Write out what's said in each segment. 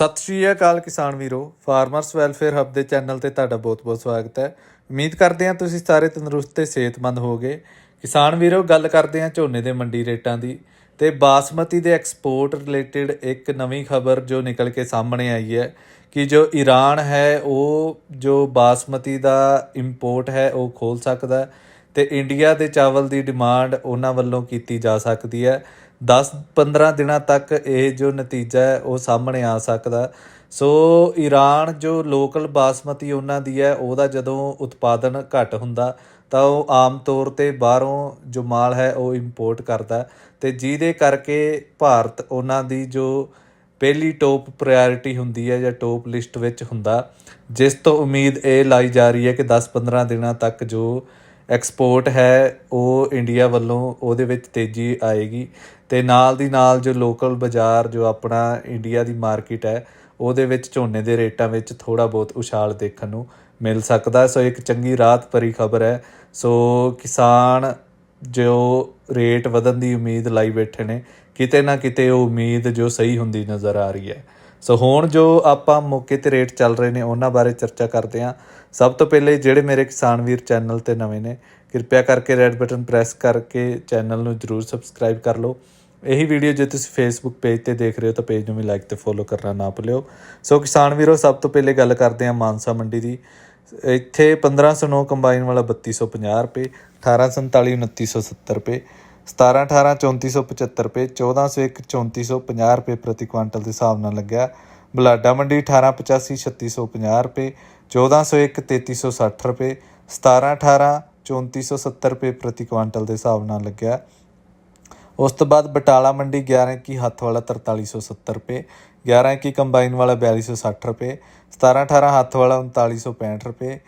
ਸਤਿ ਸ਼੍ਰੀ ਅਕਾਲ ਕਿਸਾਨ ਵੀਰੋ ਫਾਰਮਰਸ ਵੈਲਫੇਅਰ ਹੱਬ ਦੇ ਚੈਨਲ ਤੇ ਤੁਹਾਡਾ ਬਹੁਤ-ਬਹੁਤ ਸਵਾਗਤ ਹੈ। ਉਮੀਦ ਕਰਦੇ ਹਾਂ ਤੁਸੀਂ ਸਾਰੇ ਤੰਦਰੁਸਤ ਤੇ ਸਿਹਤਮੰਦ ਹੋਵੋਗੇ। ਕਿਸਾਨ ਵੀਰੋ, ਗੱਲ ਕਰਦੇ ਹਾਂ ਝੋਨੇ ਦੇ ਮੰਡੀ ਰੇਟਾਂ ਦੀ ਤੇ ਬਾਸਮਤੀ ਦੇ ਐਕਸਪੋਰਟ ਰਿਲੇਟਡ ਇੱਕ ਨਵੀਂ ਖਬਰ ਜੋ ਨਿਕਲ ਕੇ ਸਾਹਮਣੇ ਆਈ ਹੈ ਕਿ ਜੋ ਈਰਾਨ ਹੈ, ਉਹ ਜੋ ਬਾਸਮਤੀ ਦਾ ਇੰਪੋਰਟ ਹੈ, ਉਹ ਖੋਲ ਸਕਦਾ ਹੈ ਤੇ ਇੰਡੀਆ ਦੇ ਚਾਵਲ ਦੀ ਡਿਮਾਂਡ ਉਹਨਾਂ ਵੱਲੋਂ ਕੀਤੀ ਜਾ ਸਕਦੀ ਹੈ। 10-15 ਦਿਨਾਂ ਤੱਕ ਇਹ ਜੋ ਨਤੀਜਾ ਹੈ, ਉਹ ਸਾਹਮਣੇ ਆ ਸਕਦਾ ਸੋ ਈਰਾਨ ਜੋ ਲੋਕਲ ਬਾਸਮਤੀ ਉਹਨਾਂ ਦੀ ਹੈ, ਉਹਦਾ ਜਦੋਂ ਉਤਪਾਦਨ ਘੱਟ ਹੁੰਦਾ, ਤਾਂ ਉਹ ਆਮ ਤੌਰ ਤੇ ਬਾਹਰੋਂ ਜੋ ਮਾਲ ਹੈ, ਉਹ ਇੰਪੋਰਟ ਕਰਦਾ ਹੈ। ਤੇ ਜਿਹਦੇ ਕਰਕੇ ਭਾਰਤ ਉਹਨਾਂ ਦੀ ਜੋ ਪਹਿਲੀ ਟੌਪ ਪ੍ਰਾਇੋਰਟੀ ਹੁੰਦੀ ਹੈ, ਜਾਂ ਟੌਪ ਲਿਸਟ ਵਿੱਚ ਹੁੰਦਾ, ਜਿਸ ਤੋਂ ਉਮੀਦ ਇਹ ਲਾਈ ਜਾ ਰਹੀ ਹੈ ਕਿ 10-15 ਦਿਨਾਂ ਤੱਕ ਜੋ ਐਕਸਪੋਰਟ ਹੈ, ਉਹ ਇੰਡੀਆ ਵੱਲੋਂ ਉਹਦੇ ਵਿੱਚ ਤੇਜ਼ੀ ਆਏਗੀ ਤੇ ਨਾਲ ਦੀ ਨਾਲ ਜੋ ਲੋਕਲ ਬਾਜ਼ਾਰ ਜੋ ਆਪਣਾ ਇੰਡੀਆ ਦੀ ਮਾਰਕੀਟ ਹੈ, ਉਹਦੇ ਵਿੱਚ ਝੋਨੇ ਦੇ ਰੇਟਾਂ ਵਿੱਚ ਥੋੜਾ ਬਹੁਤ ਉਛਾਲ ਦੇਖਣ ਨੂੰ ਮਿਲ ਸਕਦਾ। ਸੋ ਇੱਕ ਚੰਗੀ ਰਾਤ ਭਰੀ ਖਬਰ ਹੈ। ਸੋ ਕਿਸਾਨ ਜੋ ਰੇਟ ਵਧਣ ਦੀ ਉਮੀਦ ਲਾਈ ਬੈਠੇ ਨੇ, ਕਿਤੇ ਨਾ ਕਿਤੇ ਉਹ ਉਮੀਦ ਜੋ ਸਹੀ ਹੁੰਦੀ ਨਜ਼ਰ ਆ ਰਹੀ ਹੈ। ਸੋ ਹੁਣ ਜੋ ਆਪਾਂ ਮੌਕੇ ਤੇ ਰੇਟ ਚੱਲ ਰਹੇ ਨੇ, ਉਹਨਾਂ ਬਾਰੇ ਚਰਚਾ ਕਰਦੇ ਹਾਂ। ਸਭ ਤੋਂ ਪਹਿਲੇ ਜਿਹੜੇ ਮੇਰੇ ਕਿਸਾਨ ਵੀਰ ਚੈਨਲ ਤੇ ਨਵੇਂ ਨੇ, ਕਿਰਪਾ ਕਰਕੇ ਰੈੱਡ ਬਟਨ ਪ੍ਰੈਸ ਕਰਕੇ ਚੈਨਲ ਨੂੰ ਜਰੂਰ ਸਬਸਕ੍ਰਾਈਬ ਕਰ ਲਓ। ਇਹੀ ਵੀਡੀਓ ਜੇ ਤੁਸੀਂ ਫੇਸਬੁੱਕ ਪੇਜ ਤੇ ਦੇਖ ਰਹੇ ਹੋ, ਤਾਂ ਪੇਜ ਨੂੰ ਵੀ ਲਾਈਕ ਤੇ ਫੋਲੋ ਕਰਨਾ ਨਾ ਭੁੱਲਿਓ। ਸੋ ਕਿਸਾਨ ਵੀਰੋ, ਸਭ ਤੋਂ ਪਹਿਲੇ ਗੱਲ ਕਰਦੇ ਹਾਂ ਮਾਨਸਾ ਮੰਡੀ ਦੀ। ਇੱਥੇ 1509 ਕੰਬਾਈਨ ਵਾਲਾ 3250 ਰੁਪਏ 1847 2970 ਰੁਪਏ। 17 18 3475 ਰੁਪਏ 1401 3450 ਰੁਪਏ ਪ੍ਰਤੀ ਕੁਆਂਟਲ ਦੇ ਹਿਸਾਬ ਨਾਲ ਲੱਗਿਆ। ਬਲਾਡਾ ਮੰਡੀ 1885 3650 ਰੁਪਏ 1401 3360 ਰੁਪਏ 17 18 3470 ਰੁਪਏ ਪ੍ਰਤੀ ਕੁਆਂਟਲ ਦੇ ਹਿਸਾਬ ਨਾਲ ਲੱਗਿਆ। ਉਸ ਤੋਂ ਬਾਅਦ ਬਟਾਲਾ ਮੰਡੀ 11 ਕੀ ਹੱਥ ਵਾਲਾ 4370 ਰੁਪਏ 11 ਕੀ ਕੰਬਾਈਨ ਵਾਲਾ 4260 ਰੁਪਏ 17 18 ਹੱਥ ਵਾਲਾ 3965 ਰੁਪਏ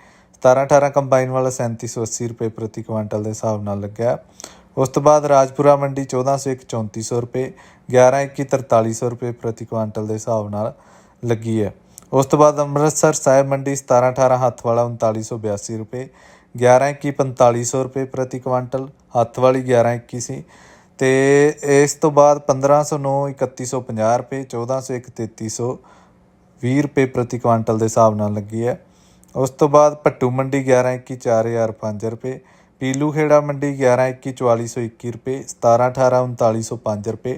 17 18 ਕੰਬਾਈਨ ਵਾਲਾ 3780 ਰੁਪਏ ਪ੍ਰਤੀ ਕੁਆਂਟਲ ਦੇ ਹਿਸਾਬ ਨਾਲ ਲੱਗਿਆ। ਉਸ ਤੋਂ ਬਾਅਦ ਰਾਜਪੁਰਾ ਮੰਡੀ 1401 3400 ਰੁਪਏ 11 21 4300 ਰੁਪਏ ਪ੍ਰਤੀ ਕੁਆਂਟਲ ਦੇ ਹਿਸਾਬ ਨਾਲ ਲੱਗੀ ਹੈ। ਉਸ ਤੋਂ ਬਾਅਦ ਅੰਮ੍ਰਿਤਸਰ ਸਾਹਿਬ ਮੰਡੀ 17 18 ਹੱਥ ਵਾਲਾ 3982 ਰੁਪਏ 11 21 4500 ਰੁਪਏ ਪ੍ਰਤੀ ਕੁਆਂਟਲ ਹੱਥ ਵਾਲੀ 11 21 ਸੀ। ਤੇ ਇਸ ਤੋਂ ਬਾਅਦ 1509 3150 ਰੁਪਏ 1401 3320 ਰੁਪਏ ਪ੍ਰਤੀ ਕੁਆਂਟਲ ਦੇ ਹਿਸਾਬ ਨਾਲ ਲੱਗੀ ਹੈ। ਉਸ ਤੋਂ ਬਾਅਦ ਭੱਟੂ ਮੰਡੀ 11 21 4005 ਰੁਪਏ ਪੀਲੂ ਖੇੜਾ ਮੰਡੀ 11 21 4421 ਰੁਪਏ 17 18 3905 ਰੁਪਏ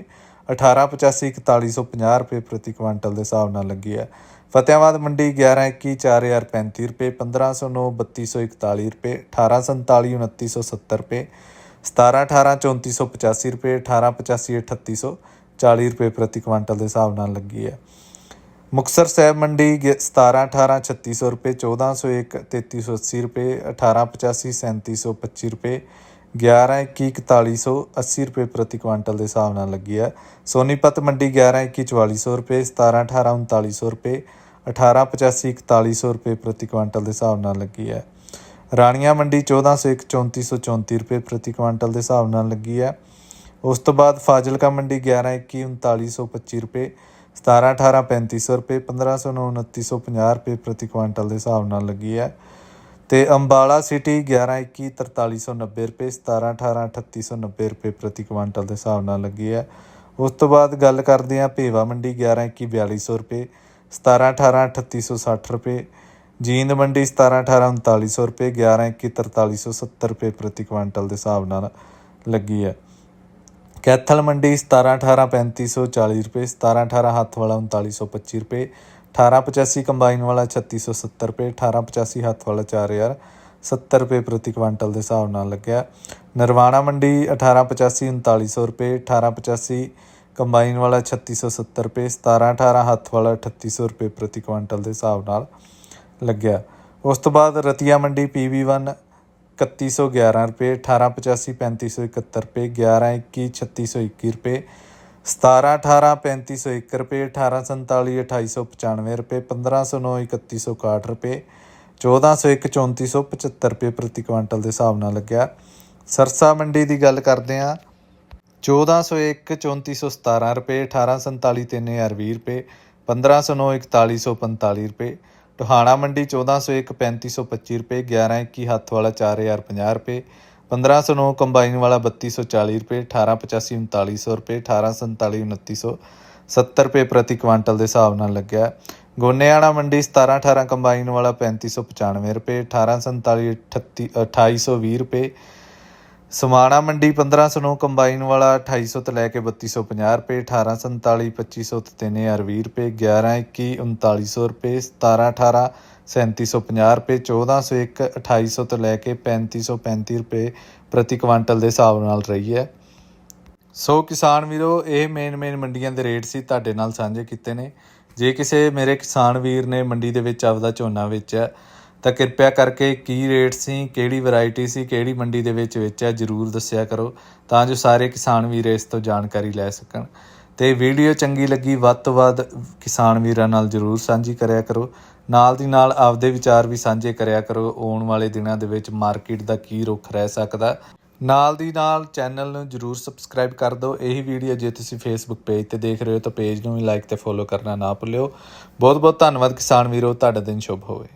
18 85 4150 ਰੁਪਏ ਪ੍ਰਤੀ ਕੁਆਂਟਲ ਦੇ ਹਿਸਾਬ ਨਾਲ ਲੱਗੀ ਹੈ। ਫਤਿਆਬਾਦ ਮੰਡੀ 11 21 4035 ਰੁਪਏ 1509 3241 ਰੁਪਏ 1847 2970 ਰੁਪਏ 17 18 3485 ਰੁਪਏ 18 85 3840 ਰੁਪਏ ਪ੍ਰਤੀ ਕੁਆਂਟਲ ਦੇ ਹਿਸਾਬ ਨਾਲ ਲੱਗੀ ਹੈ। ਮੁਕਸਰ ਸਾਹਿਬ ਮੰਡੀ ਗ- 17 18 3600 ਰੁਪਏ 1401 3380 ਰੁਪਏ 18 85 3725 ਰੁਪਏ 11 21 4180 ਰੁਪਏ ਪ੍ਰਤੀ ਕੁਆਂਟਲ ਦੇ ਹਿਸਾਬ ਨਾਲ ਲੱਗੀ ਹੈ ਸੋਨੀਪਤ ਮੰਡੀ 11 21 4400 ਰੁਪਏ 17 18 3900 ਰੁਪਏ 18 85 4100 ਰੁਪਏ ਪ੍ਰਤੀ ਕੁਆਂਟਲ ਦੇ ਹਿਸਾਬ ਨਾਲ ਲੱਗੀ ਹੈ ਰਾਣੀਆਂ ਮੰਡੀ 1401 3434 ਰੁਪਏ ਪ੍ਰਤੀ ਕੁਆਂਟਲ ਦੇ ਹਿਸਾਬ ਨਾਲ ਲੱਗੀ ਹੈ ਉਸ ਤੋਂ ਬਾਅਦ ਫਾਜ਼ਿਲਕਾ ਮੰਡੀ 11 21 3925 ਰੁਪਏ 17 18 3500 ਰੁਪਏ 1509 2950 ਰੁਪਏ ਪ੍ਰਤੀ ਕੁਇੰਟਲ ਦੇ ਹਿਸਾਬ ਨਾਲ ਲੱਗੀ ਹੈ। ਤੇ ਅੰਬਾਲਾ ਸਿਟੀ 11 21 4390 ਰੁਪਏ 17 18 3890 ਰੁਪਏ ਪ੍ਰਤੀ ਕੁਆਂਟਲ ਦੇ ਹਿਸਾਬ ਨਾਲ ਲੱਗੀ ਹੈ। ਉਸ ਤੋਂ ਬਾਅਦ ਗੱਲ ਕਰਦੇ ਹਾਂ ਭੇਵਾ ਮੰਡੀ 11 21 4200 ਰੁਪਏ 17 18 3860 ਰੁਪਏ, ਜੀਂਦ ਮੰਡੀ 17 18 3900 ਰੁਪਏ 11 21 4370 ਰੁਪਏ ਪ੍ਰਤੀ ਕੁਇੰਟਲ ਦੇ ਹਿਸਾਬ ਨਾਲ ਲੱਗੀ ਹੈ। ਕੈਥਲ ਮੰਡੀ 17 18 3540 ਰੁਪਏ 17 18 ਹੱਥ ਵਾਲਾ 3925 ਰੁਪਏ 1885 ਕੰਬਾਈਨ ਵਾਲਾ 3670 ਰੁਪਏ 1885 ਹੱਥ ਵਾਲਾ 4000 70 ਰੁਪਏ ਪ੍ਰਤੀ ਕੁਆਂਟਲ ਦੇ ਹਿਸਾਬ ਨਾਲ ਲੱਗਿਆ। ਨਰਵਾਣਾ ਮੰਡੀ 1885 3900 ਰੁਪਏ 1885 ਕੰਬਾਈਨ ਵਾਲਾ 3670 ਰੁਪਏ 17 18 ਹੱਥ ਵਾਲਾ 3800 ਰੁਪਏ ਪ੍ਰਤੀ ਕੁਇੰਟਲ ਦੇ ਹਿਸਾਬ ਨਾਲ ਲੱਗਿਆ। ਉਸ ਤੋਂ ਬਾਅਦ ਰਤੀਆ ਮੰਡੀ PV1 3111 ਰੁਪਏ 1885 3571 ਰੁਪਏ 11 21 3621 ਰੁਪਏ 17 18 3501 ਰੁਪਏ 1847 2895 ਰੁਪਏ 1509 3161 ਰੁਪਏ 1401 3475 ਰੁਪਏ ਪ੍ਰਤੀ ਕੁਇੰਟਲ ਦੇ ਹਿਸਾਬ ਨਾਲ ਲੱਗਿਆ। ਸਰਸਾ ਮੰਡੀ ਦੀ ਗੱਲ ਕਰਦੇ ਹਾਂ। 1401 3417 ਰੁਪਏ 1847 3020 ਰੁਪਏ 1509 4145 ਰੁਪਏ ਟੋਹਾਣਾ ਮੰਡੀ 1401 3525 ਰੁਪਏ 1121 ਹੱਥ ਵਾਲਾ 4050 ਰੁਪਏ 1509 ਕੰਬਾਈਨ ਵਾਲਾ 3240 ਰੁਪਏ 1885 3900 ਰੁਪਏ 1847 2900 70 ਰੁਪਏ ਪ੍ਰਤੀ ਕੁਆਂਟਲ ਦੇ ਹਿਸਾਬ ਨਾਲ ਲੱਗਿਆ। ਗੋਨੇਆਣਾ ਮੰਡੀ 17 18 ਕੰਬਾਈਨ ਵਾਲਾ 3595 ਰੁਪਏ 1847 38 2820 ਰੁਪਏ ਸਮਾਣਾ ਮੰਡੀ 1509 ਕੰਬਾਈਨ ਵਾਲਾ 2800 ਤੋਂ ਲੈ ਕੇ 3250 ਰੁਪਏ 1847 2500 ਤੋਂ 3020 ਰੁਪਏ 1121 3900 ਰੁਪਏ 1718 3750 ਰੁਪਏ 1401 2800 ਤੋਂ ਲੈ ਕੇ 3535 ਰੁਪਏ ਪ੍ਰਤੀ ਕੁਆਂਟਲ ਦੇ ਹਿਸਾਬ ਨਾਲ ਰਹੀ ਹੈ। ਸੋ ਕਿਸਾਨ ਵੀਰੋ, ਇਹ ਮੇਨ ਮੇਨ ਮੰਡੀਆਂ ਦੇ ਰੇਟ ਸੀ ਤੁਹਾਡੇ ਨਾਲ ਸਾਂਝੇ ਕੀਤੇ ਨੇ। ਜੇ ਕਿਸੇ ਮੇਰੇ ਕਿਸਾਨ ਵੀਰ ਨੇ ਮੰਡੀ ਦੇ ਵਿੱਚ ਆਪਦਾ ਝੋਨਾ ਵੇਚਿਆ ਤਾਂ ਕਿਰਪਾ ਕਰਕੇ ਕੀ ਰੇਟ ਸੀ, ਕਿਹੜੀ ਵੈਰਾਈਟੀ ਸੀ, ਕਿਹੜੀ ਮੰਡੀ ਦੇ ਵਿੱਚ ਵੇਚਿਆ ਜਰੂਰ ਦੱਸਿਆ ਕਰੋ, ਤਾਂ ਜੋ ਸਾਰੇ ਕਿਸਾਨ ਵੀਰ ਇਸ ਤੋਂ ਜਾਣਕਾਰੀ ਲੈ ਸਕਣ। ਤੇ ਵੀਡੀਓ ਚੰਗੀ ਲੱਗੀ, ਵੱਧ ਤੋਂ ਵੱਧ ਕਿਸਾਨ ਵੀਰਾਂ ਨਾਲ ਜਰੂਰ ਸਾਂਝੀ ਕਰਿਆ ਕਰੋ। ਨਾਲ ਦੀ ਨਾਲ ਆਪਦੇ ਵਿਚਾਰ ਵੀ ਸਾਂਝੇ ਕਰਿਆ ਕਰੋ, ਆਉਣ ਵਾਲੇ ਦਿਨਾਂ ਦੇ ਵਿੱਚ ਮਾਰਕੀਟ ਦਾ ਕੀ ਰੁਖ ਰਹਿ ਸਕਦਾ। ਨਾਲ ਦੀ ਨਾਲ ਚੈਨਲ ਨੂੰ ਜਰੂਰ ਸਬਸਕ੍ਰਾਈਬ ਕਰ ਦਿਓ। ਇਹੀ ਵੀਡੀਓ ਜੇ ਤੁਸੀਂ ਫੇਸਬੁੱਕ ਪੇਜ ਤੇ ਦੇਖ ਰਹੇ ਹੋ ਤਾਂ ਪੇਜ ਨੂੰ ਵੀ ਲਾਈਕ ਤੇ ਫੋਲੋ ਕਰਨਾ ਨਾ ਭੁੱਲਿਓ। ਬਹੁਤ ਬਹੁਤ ਧੰਨਵਾਦ ਕਿਸਾਨ ਵੀਰੋ, ਤੁਹਾਡਾ ਦਿਨ ਸ਼ੁਭ ਹੋਵੇ।